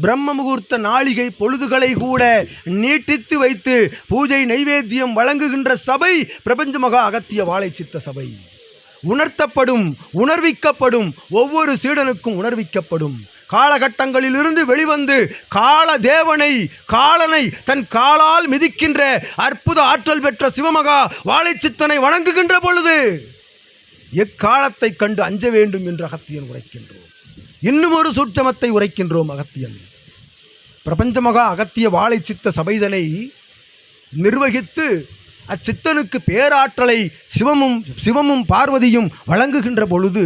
பிரம்ம முகூர்த்த நாளிகை பொழுதுகளை கூட நீட்டித்து வைத்து பூஜை நைவேத்தியம் வழங்குகின்ற சபை பிரபஞ்ச மகா அகத்திய வாழை சித்த சபை. உணர்த்தப்படும் உணர்விக்கப்படும் ஒவ்வொரு சீடனுக்கும் உணர்விக்கப்படும். காலகட்டங்களிலிருந்து வெளிவந்து கால தேவனை காலனை தன் காலால் மிதிக்கின்ற அற்புத ஆற்றல் பெற்ற சிவமகா வாழைச்சித்தனை வணங்குகின்ற பொழுது எக்காலத்தை கண்டு அஞ்ச வேண்டும் என்று அகத்தியன் உரைக்கின்றோம் இன்னும் ஒரு சூட்சமத்தை உரைக்கின்றோம் அகத்தியன். பிரபஞ்சமகா அகத்திய வாழை சித்த சபைதனை நிர்வகித்து அச்சித்தனுக்கு பேராற்றலை சிவமும் சிவமும் பார்வதியும் வழங்குகின்ற பொழுது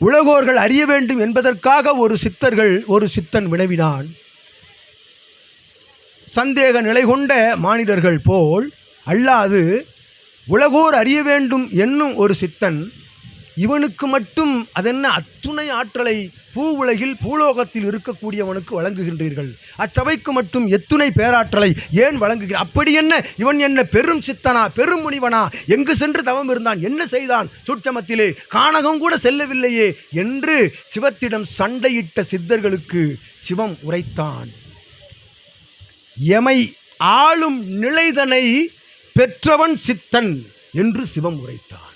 உலகோர்கள் அறிய வேண்டும் என்பதற்காக ஒரு சித்தர்கள் ஒரு சித்தன் வினவினான். சந்தேக நிலை கொண்ட மானிடர்கள் போல் அல்லாது உலகோர் அறிய வேண்டும் என்னும் ஒரு சித்தன் இவனுக்கு மட்டும் அதென்ன அத்துணை ஆற்றலை பூ உலகில் பூலோகத்தில் இருக்கக்கூடியவனுக்கு வழங்குகின்றீர்கள்? அச்சபைக்கு மட்டும் எத்துணை பேராற்றலை ஏன் வழங்குகிற? அப்படி என்ன? இவன் என்ன பெரும் சித்தனா பெரும் முனிவனா? எங்கு சென்று தவம் இருந்தான்? என்ன செய்தான்? சூட்சமத்திலே கானகம் கூட செல்லவில்லையே என்று சிவத்திடம் சண்டையிட்ட சித்தர்களுக்கு சிவம் உரைத்தான். எமை ஆளும் நிலைதனை பெற்றவன் சித்தன் என்று சிவம் உரைத்தான்.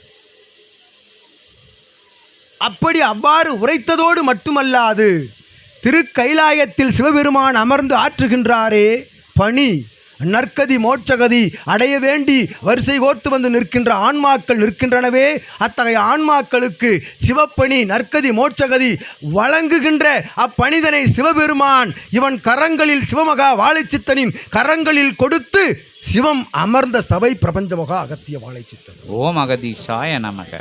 அப்படி அவ்வாறு உரைத்ததோடு மட்டுமல்லாது திருக்கைலாயத்தில் சிவபெருமான் அமர்ந்து ஆற்றுகின்றாரே பணி நற்கதி மோட்சகதி அடைய வேண்டி வரிசை கோர்த்து வந்து நிற்கின்ற ஆன்மாக்கள் நிற்கின்றனவே அத்தகைய ஆன்மாக்களுக்கு சிவப்பணி நற்கதி மோட்சகதி வழங்குகின்ற அப்பணிதனை சிவபெருமான் இவன் கரங்களில் சிவமகா வாழைச்சித்தனின் கரங்களில் கொடுத்து சிவம் அமர்ந்த சபை பிரபஞ்சமகா அகத்திய வாழைச்சித்தன் ஓம் அகதீஷாய நமக.